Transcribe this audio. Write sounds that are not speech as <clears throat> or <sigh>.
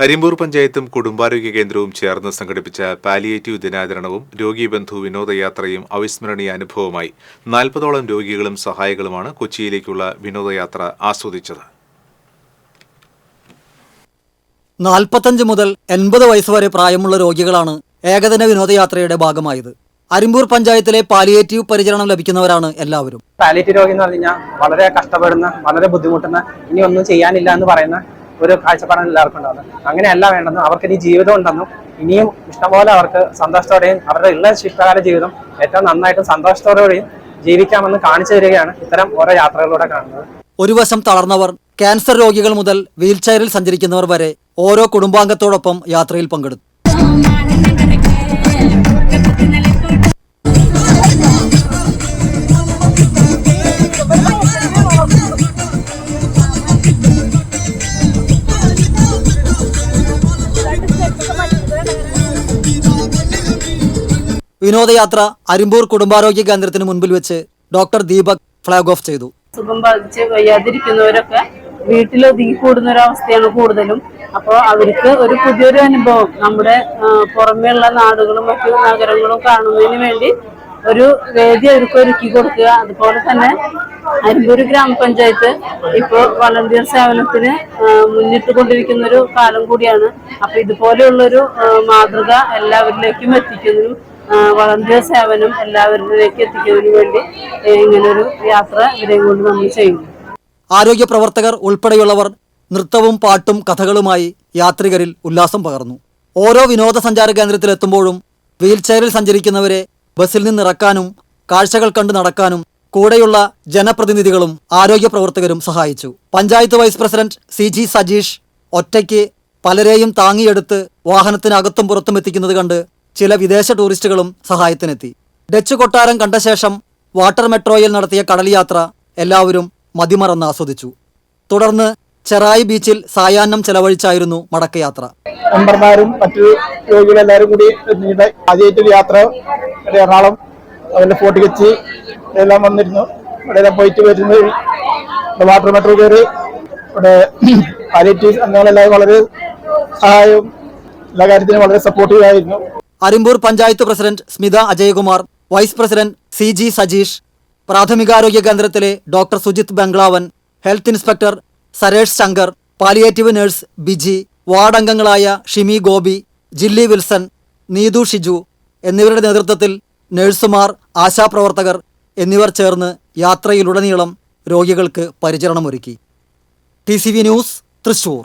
അരിമ്പൂർ പഞ്ചായത്തും കുടുംബാരോഗ്യ കേന്ദ്രവും ചേർന്ന് സംഘടിപ്പിച്ച പാലിയേറ്റീവ് ദിനാചരണവും രോഗീബന്ധു വിനോദയാത്രയും അവിസ്മരണീയ അനുഭവമായി നാൽപ്പതോളം രോഗികളും സഹായികളുമാണ് കൊച്ചിയിലേക്കുള്ള വിനോദയാത്ര ആസ്വദിച്ചത്. നാൽപ്പത്തഞ്ച് മുതൽ എൺപത് വയസ്സ് വരെ പ്രായമുള്ള രോഗികളാണ് ഏകദിന വിനോദയാത്രയുടെ ഭാഗമായത്. അരിമ്പൂർ പഞ്ചായത്തിലെ പാലിയേറ്റീവ് പരിചരണം ലഭിക്കുന്നവരാണ് എല്ലാവരും. പാലിയേറ്റീവ് രോഗി എന്ന് പറഞ്ഞു കഴിഞ്ഞാൽ വളരെ കഷ്ടപ്പെടുന്ന വളരെ ബുദ്ധിമുട്ടുന്ന ഇനി ഒന്നും ചെയ്യാനില്ല എന്ന് പറയുന്ന ഒരു കാഴ്ചപ്പാടാണ് എല്ലാവർക്കും ഉണ്ടാകുന്നത് അങ്ങനെയല്ല വേണ്ടെന്നും അവർക്ക് ഇനി ജീവിതം ഉണ്ടെന്നും ഇനിയും ഇഷ്ടംപോലെ അവർക്ക് സന്തോഷത്തോടെയും അവരുടെ ഉള്ള ശിഷ്ടകാല ജീവിതം ഏറ്റവും നന്നായിട്ടും സന്തോഷത്തോടെയും ജീവിക്കാമെന്ന് കാണിച്ചു തരികയാണ് ഇത്തരം ഓരോ യാത്രകളിലൂടെ കാണുന്നത്. ഒരു വശം തളർന്നവർ ക്യാൻസർ രോഗികൾ മുതൽ വീൽചെയറിൽ സഞ്ചരിക്കുന്നവർ വരെ ഓരോ കുടുംബാംഗത്തോടൊപ്പം യാത്രയിൽ പങ്കെടുത്തു. വിനോദയാത്ര അരിമ്പൂർ കുടുംബാരോഗ്യ കേന്ദ്രത്തിന് മുൻപിൽ വെച്ച് ഡോക്ടർ ദീപക് ഫ്ലാഗ് ഓഫ് ചെയ്തു. സുഖം ബാധിച്ച് വയ്യാതിരിക്കുന്നവരൊക്കെ വീട്ടിൽ ഒതുങ്ങി കൂടുന്ന ഒരു അവസ്ഥയാണ് കൂടുതലും. അപ്പോൾ അവർക്ക് ഒരു പുതിയൊരു അനുഭവം. നമ്മുടെ പുറമേയുള്ള നാടുകളും മറ്റു നഗരങ്ങളും കാണുന്നതിന് വേണ്ടി ഒരു വേദി അവർക്ക് ഒരുക്കി കൊടുക്കുക. അതുപോലെ തന്നെ അരിമ്പൂർ ഗ്രാമപഞ്ചായത്ത് ഇപ്പോൾ വളണ്ടിയർ സേവനത്തിന് മുന്നിട്ട് കൊണ്ടിരിക്കുന്ന ഒരു കാലം കൂടിയാണ്. അപ്പൊ ഇതുപോലെയുള്ളൊരു മാതൃക എല്ലാവരിലേക്കും എത്തിക്കുന്നതിനും വളണ്ടിയർ സേവനം എല്ലാവരിലേക്ക് എത്തിക്കുന്നതിന് വേണ്ടി ഇങ്ങനൊരു യാത്ര ഇവരെയും കൊണ്ട് നമ്മൾ ചെയ്യുന്നു ആരോഗ്യ പ്രവർത്തകർ ഉൾപ്പെടെയുള്ളവർ നൃത്തവും പാട്ടും കഥകളുമായി യാത്രികരിൽ ഉല്ലാസം പകർന്നു. ഓരോ വിനോദസഞ്ചാര കേന്ദ്രത്തിലെത്തുമ്പോഴും വീൽചെയറിൽ സഞ്ചരിക്കുന്നവരെ ബസ്സിൽ നിന്നിറക്കാനും കാഴ്ചകൾ കണ്ടു നടക്കാനും കൂടെയുള്ള ജനപ്രതിനിധികളും ആരോഗ്യ പ്രവർത്തകരും സഹായിച്ചു. Panchayat vice president C G Sajeesh ഒറ്റയ്ക്ക് പലരെയും താങ്ങിയെടുത്ത് വാഹനത്തിനകത്തും പുറത്തും എത്തിക്കുന്നത് കണ്ട് ചില വിദേശ ടൂറിസ്റ്റുകളും സഹായത്തിനെത്തി. ഡച്ച് കൊട്ടാരം കണ്ട ശേഷം വാട്ടർ മെട്രോയിൽ നടത്തിയ കടൽ യാത്ര എല്ലാവരും മതിമറന്ന് ആസ്വദിച്ചു. തുടർന്ന് ചെറായി ബീച്ചിൽ സായാഹ്നം ചെലവഴിച്ചായിരുന്നു മടക്കയാത്ര. മെമ്പർമാരും മറ്റു രോഗികളും എല്ലാവരും കൂടി ആദ്യമായിട്ട് യാത്ര എറണാകുളം അതുപോലെ ഫോർട്ട് കൊച്ചി എല്ലാം വന്നിരുന്നു. ഇവിടെ പോയിട്ട് വരുന്ന വാട്ടർ മെട്രോ കയറി ഇവിടെ <clears throat> പാലിറ്റീവ് അംഗങ്ങളെല്ലാവരും വളരെ സഹായവും എല്ലാ കാര്യത്തിനും വളരെ സപ്പോർട്ടീവ് ആയിരുന്നു Arimpur panchayat president Smitha Ajayakumar vice president C G Sajeesh പ്രാഥമികാരോഗ്യ കേന്ദ്രത്തിലെ doctor Sujith Banglavan health inspector Saresh Shankar palliative nurse Biji ward അംഗങ്ങളായ ഷിമി ഗോപി ജില്ലി വിൽസൺ നീതു ഷിജു എന്നിവരുടെ നേതൃത്വത്തിൽ നഴ്സുമാർ ആശാപ്രവർത്തകർ എന്നിവർ ചേർന്ന് യാത്രയിലുടനീളം രോഗികൾക്ക് പരിചരണമൊരുക്കി. T C V news Thrissur